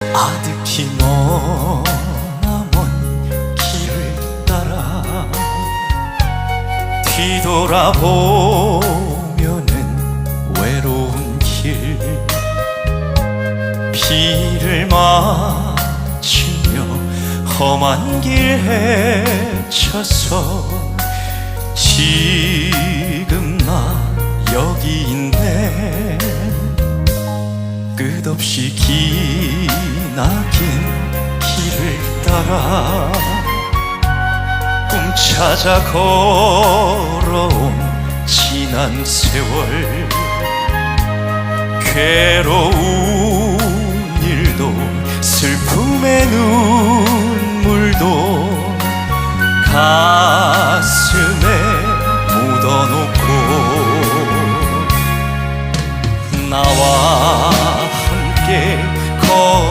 아득히 머나먼 길을 따라 뒤돌아보면은 외로운 길. 비를 맞추며 험한 길 헤쳐서 지 끝없이 기나긴 길을 따라 꿈 찾아 걸어온 지난 세월. 괴로운 일도 슬픔의 눈물도 가슴에 묻어놓고 나와 noche